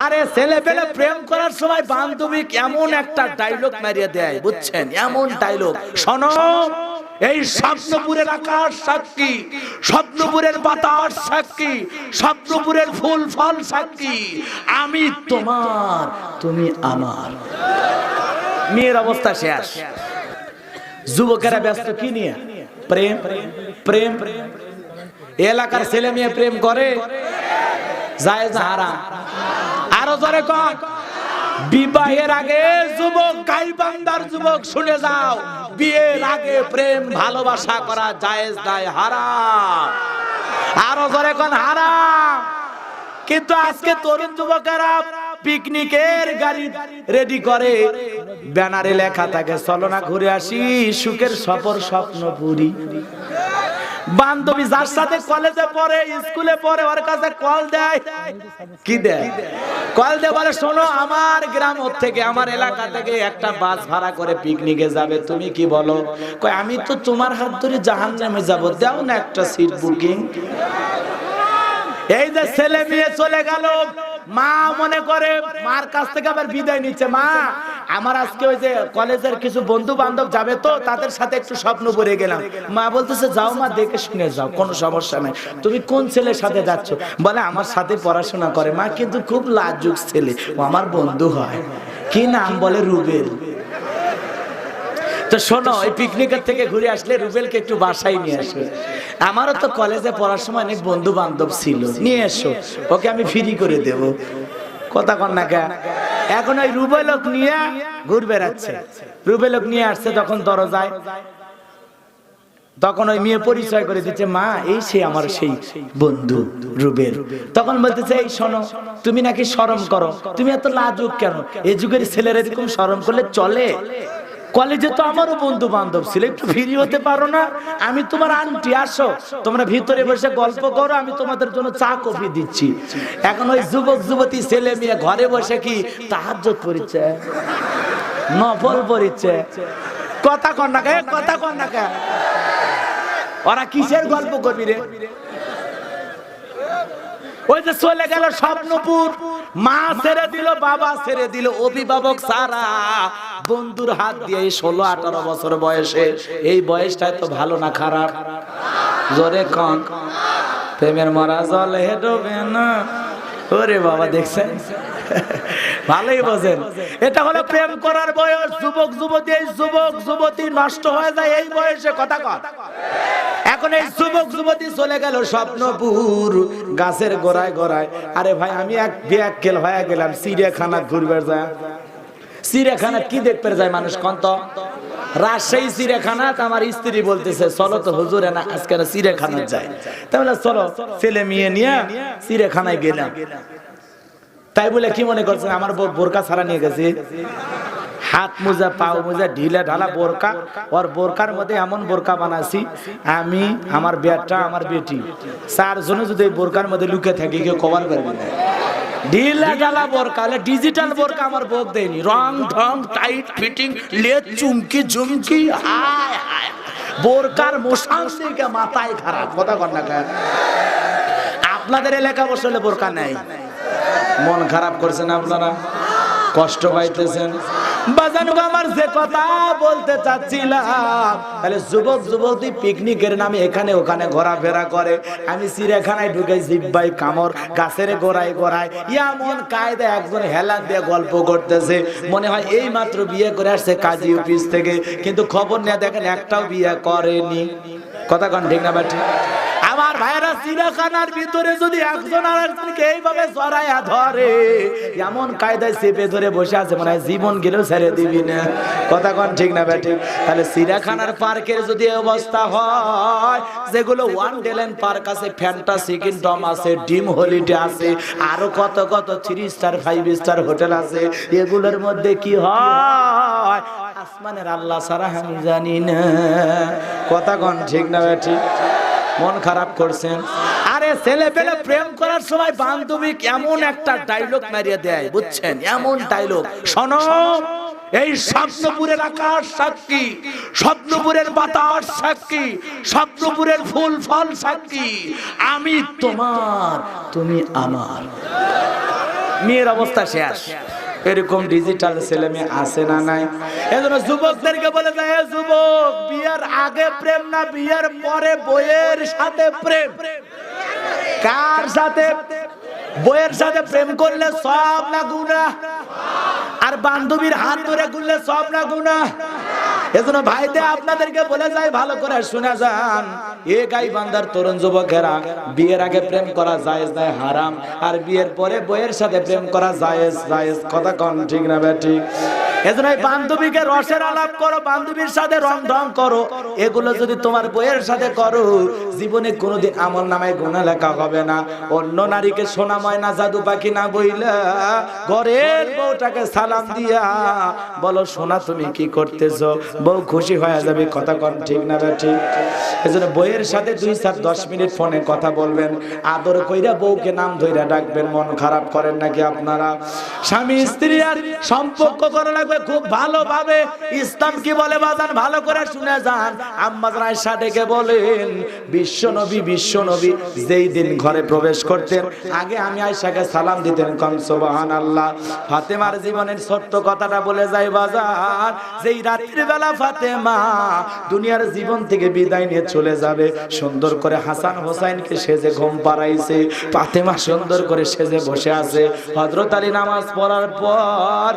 আরে ছেলে পেলে প্রেম করার সময় বান্ধবী এমন একটা ডায়লগ মারিয়ে দেয় বুঝছেন? এমন ডায়লগ শোনো এই স্বপ্নপুরের আকাশ সাক্ষী। স্বপ্নপুরের বাতাস সাক্ষী। স্বপ্নপুরের ফুল ফল সাক্ষী। আমি তোমার তুমি আমার। মেয়ের অবস্থা শেষ। যুবকেরা ব্যস্ত কি নিয়ে? প্রেম প্রেম এলাকার ছেলে মেয়ে প্রেম করে। যায় হারা আরও জোরে কন বিবাহের আগে যুবক গাইবান্দার যুবক, শুনে যাও। বিয়ের আগে প্রেম, ভালোবাসা করা জায়েজ নাই হারাম। আরও জোরে কোন হারাম। কিন্তু আজকে তরুণ যুবকেরা পিকনিকের গাড়ি রেডি করে। ব্যানারে লেখা থাকে, চলো না ঘুরে আসি, সুখের সফর স্বপ্ন পুরি। বান্ধবী যার সাথে কলেজে পড়ে স্কুলে পড়ে, ওর কাছে কল দেয়। কি দেয়? কল দিয়ে বলে, শোনো, আমার গ্রাম থেকে, আমার এলাকা থেকে একটা বাস ভাড়া করে পিকনিকে যাবে। তুমি কি বলো? কয়, আমি তো তোমার হাত ধরে জাহান নামে যাব। দাও না একটা সিট বুকিং এই যে ছেলে মেয়ে চলে গেল। মা মনে করে, মার কাছ থেকে আবার বিদায় নিচ্ছে। মা আমার আজকে ওই যে কলেজের কিছু বন্ধু বান্ধব যাবে তো, তাদের সাথে একটু স্বপ্ন পড়ে গেলাম। মা বলতেছে, যাও মা, দেখে শুনে যাও, কোনো সমস্যা নাই। তুমি কোন ছেলের সাথে যাচ্ছ? বলে, আমার সাথে পড়াশোনা করে। মা কিন্তু খুব লাজুক ছেলে। ও আমার বন্ধু হয়। কি নাম বলে? রুবেল। তো শোনো, এই পিকনিকের থেকে ঘুরে আসলে রুবেলকে একটু বাসায় নিয়ে আসো আমারও তো কলেজে পড়ার সময় অনেক বন্ধু বান্ধব ছিল। নিয়ে এসো, ওকে আমি ফ্রি করে দেব। কথা কন না কে? এখন ওই রুবে লোক নিয়ে ঘুর বেড়াচ্ছে। রুবে লোক নিয়ে আসছে, তখন দরজায়। তখন ওই মেয়ে পরিচয় করে দিচ্ছে, মা, এই সে আমার সেই বন্ধু রুবেল তখন বলতেছে, এই শোনো, তুমি নাকি সরম করো। তুমি এত লাজুক কেন? এ যুগের ছেলেরা এরকম সরম করলে চলে? কলেজে তো আমারও বন্ধু বান্ধব ছিল, একটু ফ্রি হতে পারো না। আমি তোমার আন্টি, আসো। তোমরা ভিতরে বসে গল্প করো, আমি তোমাদের জন্য চা, কফি দিচ্ছি। এখন ওই যুবক, যুবতী ছেলে মেয়ে ঘরে বসে কি তাহাজ পরিচে নফল পরিচে কথা কন না কথা কন না ওরা কিসের গল্প করবি রে? ওই যে চলে গেল স্বপ্নপুর। মা ছেড়ে দিল, বাবা ছেড়ে দিল। অভিভাবক সারা বন্ধুর হাত দিয়ে এই ষোলো, আঠারো বছর বয়সে, এই বয়সটাই তো ভালো না খারাপ? জোরে কন। প্রেমের মরা জলে ডোবে না। ওরে বাবা, দেখছেন? ভালোই বোঝেন। এটা হলো প্রেম করার বয়স। যুবক, যুবতী, এই যুবক, যুবতী নষ্ট হয়ে যায় এই বয়সে। কথা কর এখন এই যুবক যুবতী চলে গেল স্বপ্নপুর, গাছের গোড়ায় গোড়ায়। আরে ভাই, আমি এক ব্যাকেল হয়ে গেলাম, চিড়িয়াখানা ঘুরবে যায়। চিড়িয়াখানা কি দেখতে যায় মানুষ কন্ত রাজশাহী আমার স্ত্রী বলতেছে, চলো তো হুজুরে চলো, ছেলে মেয়ে নিয়ে গেলাম। তাই বলে কি মনে আমার বোরকা ছাড়া নিয়ে গেছে? হাত মোজা পাও মোজা ঢিলা ঢালা বোরকা। ওর বোরকার মধ্যে এমন বোরকা বানাছি আমি আমার বেটা আমার বেটি। চারজনে যদি এই বোরকার মধ্যে লুকে থাকি কেউ কভার করবে না ঢিলা ঢালা বোরকা ডিজিটাল বোরকা আমার বোক দেয়নি। রং ঢং টাইট ফিটিং লেজ চুমকি ঝুমকি হায় হায় বোরকার মশান থেকে মাথায় খারাপ। কথা কর না আপনাদের এলাকা বসলে বোরকা নাই। মন খারাপ করছেন আপনারা? কষ্ট পাইতেছেন। বাজানো আমার যে কথা বলতে চাচ্ছিলাম, তাহলে যুবক যুবতী পিকনিকের নামে এখানে ওখানে ঘোরাফেরা করে। আমি চিড়িয়াখানায় ঢুকে জিব্বাই কামড়, গাছের গোড়ায় গোড়ায়। এমন কায়দা একজন হেলান দিয়ে গল্প করতেছে। মনে হয় এই মাত্র বিয়ে করে আসছে কাজী অফিস থেকে, কিন্তু খবর নিয়ে দেখেন একটাও বিয়ে করেনি। কথা কন, ঠিক না বাটি আমার ভাইরা চিড়িয়াখানার ভিতরে যদি একজন আর একজনকে এইভাবে জড়াইয়া ধরে, এমন কায়দায় চেপে ধরে বসে আছে মানে জীবন গেলেও ছেড়ে দিবি না। কথা কন ঠিক না ব্যাটি তাহলে চিড়িয়াখানার পার্কের যদি অবস্থা হয়, যেগুলো ওয়ান ডেলেন পার্ক আছে, ফ্যান্টাসি কিংডম আছে, ডিম হলিডে আছে, আরও কত কত three star five star hotel আছে, এগুলোর মধ্যে কি হয়? আসমানের আল্লাহ সারা আমি জানি না। কথা কন ঠিক না ব্যাটি মন খারাপ করছেন। আরে ছেলে পেলে প্রেম করার সময় বান্ধবী এমন একটা ডায়লগ মারিয়ে দেয়, বুঝছেন? এমন ডায়লগ শোনো, এই স্বপ্নপুরের আকাশ সাক্ষী, স্বপ্নপুরের বাতাস সাক্ষী, স্বপ্নপুরের ফুল ফল সাক্ষী। আমি তোমার, তুমি আমার। মেয়ের অবস্থা শেষ। এরকম ডিজিটাল ছেলে মেয়ে আছে না নাই? এজন্য যুবকদেরকে বলে যায় যুবক বিয়ের আগে প্রেম না, বিয়ের পরে বইয়ের সাথে প্রেম। কার সাথে? বইয়ের সাথে প্রেম করলে সব না গুণা আর বান্ধবীর হাত ধরে করলে সব না গুণা এজন্য ভাইতে আপনাদেরকে বলে যাই, ভালো করে শুনে যান। এ গাই বান্দার তরুণ যুবকেরা, বিয়ের আগে প্রেম করা জায়েজ নাই হারাম। আর বিয়ের পরে বইয়ের সাথে প্রেম করা জায়েজ জায়েজ। কথা কন ঠিক না ঠিক এজন্য বান্ধবীকে রসের আলাপ করো, বান্ধবীর সাথে রং ঢং করো। এগুলো যদি তোমার বইয়ের সাথে করো, জীবনে কোনোদিন আমল নামায় গুণা লেখা হবে না। অন্য নারীকে সোনা, ময়না, জাদু, পাখি না ঘরের বউটাকে সালাম দিয়া বলো, সোনা, তুমি কি করতেছো? বউ খুশি হয়ে যাবে, কথা ঠিক না ঠিক? এজন্য বইয়ের সাথে দুই চার দশ মিনিট ফোনে কথা বলবেন। আদর কইরা বউকে নাম ধইরা ডাকবেন, মন খারাপ করেন নাকি আপনারা? স্বামী স্ত্রী আর সম্পর্ক করা লাগবে খুব ভালোভাবে। ইসলাম কি বলে বাজান? ভালো করে শুনে যান। আম্মা ডেকে বলেন যেই দিন ঘরে প্রবেশ করতেন, আগে আমি সালাম দিতেন সুবহানাল্লাহ। ফাতেমার জীবনের কথাটা বলে বাজার যেই বেলা ফাতেমা দুনিয়ার জীবন থেকে বিদায় নিয়ে চলে যাবে, সুন্দর করে হাসান হোসাইনকে সেজে ঘুম পাড়াইছে, ফাতেমা সুন্দর করে সেজে বসে আছে। হযরত আলী নামাজ পড়ার পর